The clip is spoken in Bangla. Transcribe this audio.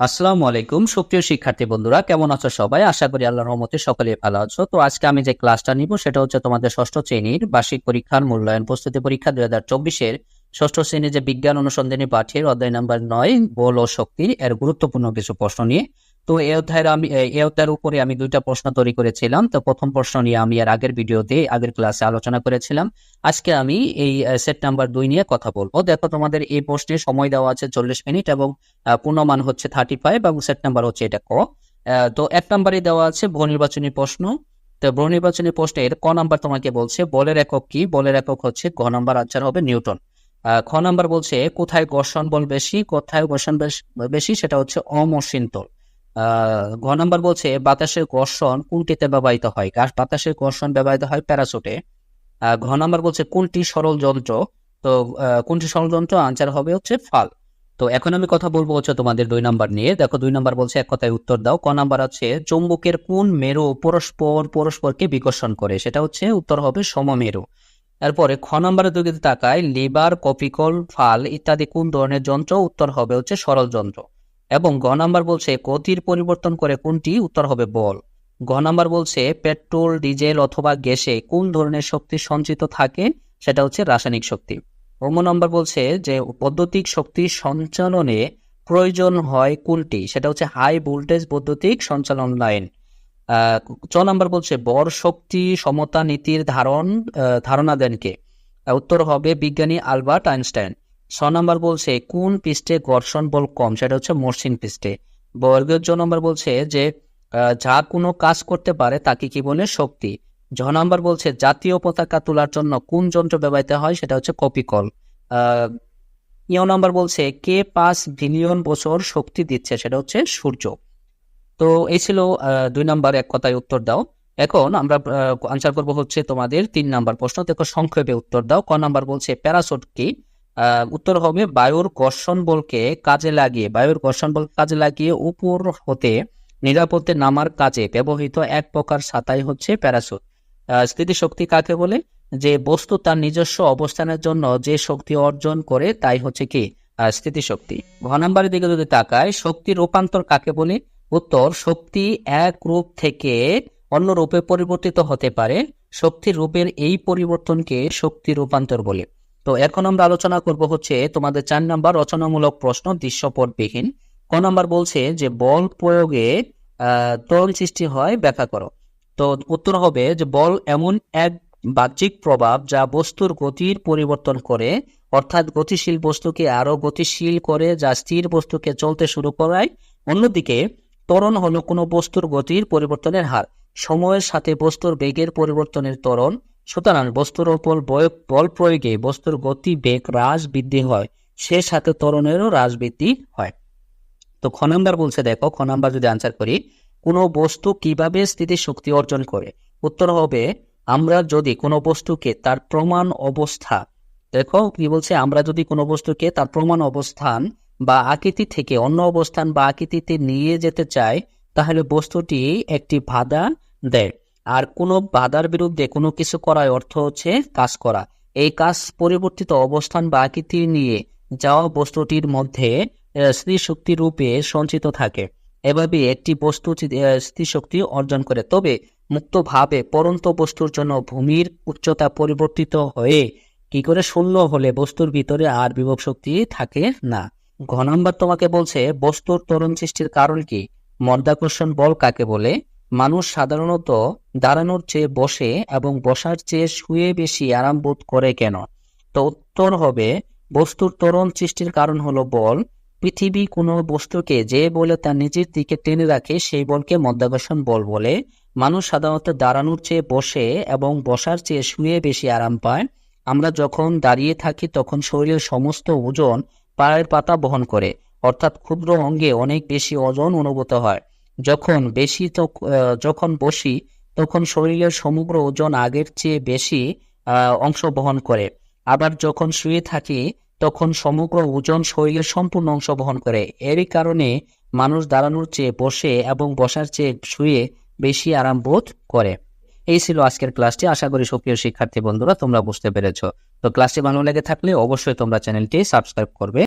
আসসালামু আলাইকুম, সুপ্রিয় শিক্ষার্থী বন্ধুরা, কেমন আছো সবাই? আশা করি আল্লাহর রহমতে সকলে ভালো আছো। তো আজকে আমি যে ক্লাসটা নিব, সেটা হচ্ছে তোমাদের ষষ্ঠ শ্রেণির বার্ষিক পরীক্ষার মূল্যায়ন প্রস্তুতি পরীক্ষা দুই হাজার চব্বিশের ষষ্ঠ শ্রেণির যে বিজ্ঞান অনুসন্ধানী পাঠের অধ্যায় নাম্বার নয়, বল ও শক্তির এর গুরুত্বপূর্ণ কিছু প্রশ্ন নিয়ে। তো এই অধ্যায়ের আমি এই অধ্যায়ের উপরে আমি দুইটা প্রশ্ন তৈরি করেছিলাম। তো প্রথম প্রশ্ন নিয়ে আমি এর আগের ভিডিওতে, আগের ক্লাসে আলোচনা করেছিলাম। আজকে আমি এই সেট নাম্বার দুই নিয়ে কথা বলব। দেখো, তোমাদের এই প্রশ্নে সময় দেওয়া আছে চল্লিশ মিনিট এবং পূর্ণমান হচ্ছে থার্টি ফাইভ এবং সেট নাম্বার হচ্ছে এটা ক। তো এক নাম্বারে দেওয়া আছে বহু নির্বাচনী প্রশ্ন। তো বহু নির্বাচনী প্রশ্নের ক নাম্বার তোমাকে বলছে, বলের একক কি? বলের একক হচ্ছে গ নাম্বার আনসার হবে নিউটন। খ নাম্বার বলছে, কোথায় ঘর্ষণ বল বেশি, কোথায় ঘর্ষণ বেশ- সেটা হচ্ছে অমসৃণ তল। ঘ নাম্বার বলছে বাতাসের ঘর্ষণ কোনটিতে ব্যবহৃত হয়? গাছ বাতাসের ঘর্ষণ ব্যবহৃত হয় প্যারাসুটে। আহ, ঘ নাম্বার বলছে কোনটি সরল যন্ত্র তো কোনটি সরল যন্ত্র আনসার হবে হচ্ছে ফাল। তো এখন আমি কথা বলব হচ্ছে তোমাদের দুই নাম্বার নিয়ে। দেখো দুই নাম্বার বলছে এক কথায় উত্তর দাও। ক নাম্বার আছে চুম্বকের কোন মেরু পরস্পর পরস্পরকে বিকর্ষণ করে? সেটা হচ্ছে উত্তর হবে সমমেরু। এরপরে খ নাম্বারের দিকে তাকায় লিভার কপিকল ফাল ইত্যাদি কোন ধরনের যন্ত্র? উত্তর হবে হচ্ছে সরল যন্ত্র এবং গ নাম্বার বলছে গতির পরিবর্তন করে কোনটি? উত্তর হবে বল। গ নাম্বার বলছে পেট্রোল, ডিজেল অথবা গ্যাসে কোন ধরনের শক্তি সঞ্চিত থাকে? সেটা হচ্ছে রাসায়নিক শক্তি। ওম নম্বর বলছে যে বৈদ্যুতিক শক্তি সঞ্চালনে প্রয়োজন হয় কোনটি? সেটা হচ্ছে হাই ভোল্টেজ বৈদ্যুতিক সঞ্চালন লাইন। চ নাম্বার বলছে বর শক্তি সমতা নীতির ধারণ ধারণা দেন কে উত্তর হবে বিজ্ঞানী আলবার্ট আইনস্টাইন। ছ নম্বর বলছে, কোন পৃষ্ঠে ঘর্ষণ বল কম? সেটা হচ্ছে মসৃণ পৃষ্ঠে। বর্গের জ নাম্বার বলছে যে যা কোনো কাজ করতে পারে তাকে কি বলে শক্তি। জ নম্বর বলছে, জাতীয় পতাকা তোলার জন্য কোন যন্ত্র ব্যবহৃত হয়? সেটা হচ্ছে কপিকল। ইয় নাম্বার বলছে, কে পাঁচ বিলিয়ন বছর শক্তি দিচ্ছে? সেটা হচ্ছে সূর্য। তো এই ছিল দুই নাম্বার এক কথায় উত্তর দাও। এখন আমরা আনসার করব হচ্ছে তোমাদের তিন নাম্বার প্রশ্ন। দেখো, সংক্ষেপে উত্তর দাও। ক নাম্বার বলছে, প্যারাসুট কি? উত্তর হবে বায়ুর ঘর্ষণ বলকে কাজে লাগিয়ে, বায়ুর ঘর্ষণ বল কাজে লাগিয়ে উপর হতে নিরাপদে নামার কাজে ব্যবহৃত এক প্রকার ছাতাই হচ্ছে প্যারাসুট। স্থিতিশক্তি কাকে বলে? যে বস্তু তার নিজস্ব অবস্থানের জন্য যে শক্তি অর্জন করে, তাই হচ্ছে কি? স্থিতিশক্তি। ঘ নাম্বারের দিকে যদি তাকায়, শক্তি রূপান্তর কাকে বলে? উত্তর, শক্তি এক রূপ থেকে অন্য রূপে পরিবর্তিত হতে পারে। শক্তির রূপের এই পরিবর্তনকে শক্তি রূপান্তর বলে। তো এখন আমরা আলোচনা করব হচ্ছে তোমাদের চার নাম্বার রচনামূলক প্রশ্ন দৃশ্যপটবিহীন। ক নাম্বার বলছে যে, বল প্রয়োগে আহ সৃষ্টি হয়, ব্যাখ্যা করো। তো উত্তর হবে যে, বল এমন এক বাহ্যিক প্রভাব যা বস্তুর গতির পরিবর্তন করে, অর্থাৎ গতিশীল বস্তুকে আরও গতিশীল করে যা স্থির বস্তুকে চলতে শুরু করায়। অন্যদিকে, ত্বরণ হলো কোনো বস্তুর গতির পরিবর্তনের হার। সময়ের সাথে বস্তুর বেগের পরিবর্তনের ত্বরণ সুতরাং বস্তুর ওপর বল প্রয়োগে বস্তুর গতি, বেগ, হ্রাস বৃদ্ধি হয়। সে সাথে ত্বরণেরও হ্রাস বৃদ্ধি হয়। তো খ নাম্বার বলছে, দেখো, খ নাম্বার যদি আনসার করি, কোনো বস্তু কীভাবে স্থিতি শক্তি অর্জন করে? উত্তর হবে, আমরা যদি কোনো বস্তুকে তার প্রমাণ অবস্থা, দেখো, কি বলছে, আমরা যদি কোনো বস্তুকে তার প্রমাণ অবস্থান বা আকৃতি থেকে অন্য অবস্থান বা আকৃতিতে নিয়ে যেতে চাই, তাহলে বস্তুটি একটি বাধা দেয়। আর কোনো বাধার বিরুদ্ধে কোনো কিছু করার অর্থ হচ্ছে কাজ করা। এই কাজ পরিবর্তিত অবস্থান বা আকৃতি নিয়ে যাওয়া বস্তুটির মধ্যে আহ, রূপে সঞ্চিত থাকে। এভাবে একটি বস্তু স্মৃতিশক্তি অর্জন করে। তবে মুক্তভাবে পরন্ত বস্তুর জন্য ভূমির উচ্চতা পরিবর্তিত হয়ে কি করে শূন্য হলে বস্তুর ভিতরে আর বিভব শক্তি থাকে না? ঘ নাম্বার তোমাকে বলছে বস্তুর ত্বরণ সৃষ্টির কারণ কি? মধ্যাকর্ষণ বল কাকে বলে? মানুষ সাধারণত দাঁড়ানোর চেয়ে বসে এবং বসার চেয়ে শুয়ে বেশি আরাম বোধ করে কেন? তো উত্তর হবে, বস্তুর ত্বরণ সৃষ্টির কারণ হলো বল। পৃথিবী কোনো বস্তুকে যে বলে তার নিজের দিকে টেনে রাখে, সেই বলকে মধ্যাকর্ষণ বল বলে। মানুষ সাধারণত দাঁড়ানোর চেয়ে বসে এবং বসার চেয়ে শুয়ে বেশি আরাম পায়। আমরা যখন দাঁড়িয়ে থাকি, তখন শরীরের সমস্ত ওজন পায়ের পাতা বহন করে, অর্থাৎ ক্ষুদ্র অঙ্গে অনেক বেশি ওজন অনুভূত হয়। যখন বেশি যখন বসি, তখন শরীরের সমগ্র ওজন আগের চেয়ে বেশি অংশ বহন করে। আবার যখন শুয়ে থাকি, তখন সমগ্র ওজন শরীরের সম্পূর্ণ অংশ বহন করে। এরই কারণে মানুষ দাঁড়ানোর চেয়ে বসে এবং বসার চেয়ে শুয়ে বেশি আরাম বোধ করে। এই ছিল আজকের ক্লাসটি। আশা করি সুপ্রিয় শিক্ষার্থী বন্ধুরা তোমরা বুঝতে পেরেছ। তো ক্লাসটি ভালো লেগে থাকলে অবশ্যই তোমরা চ্যানেলটি সাবস্ক্রাইব করবে।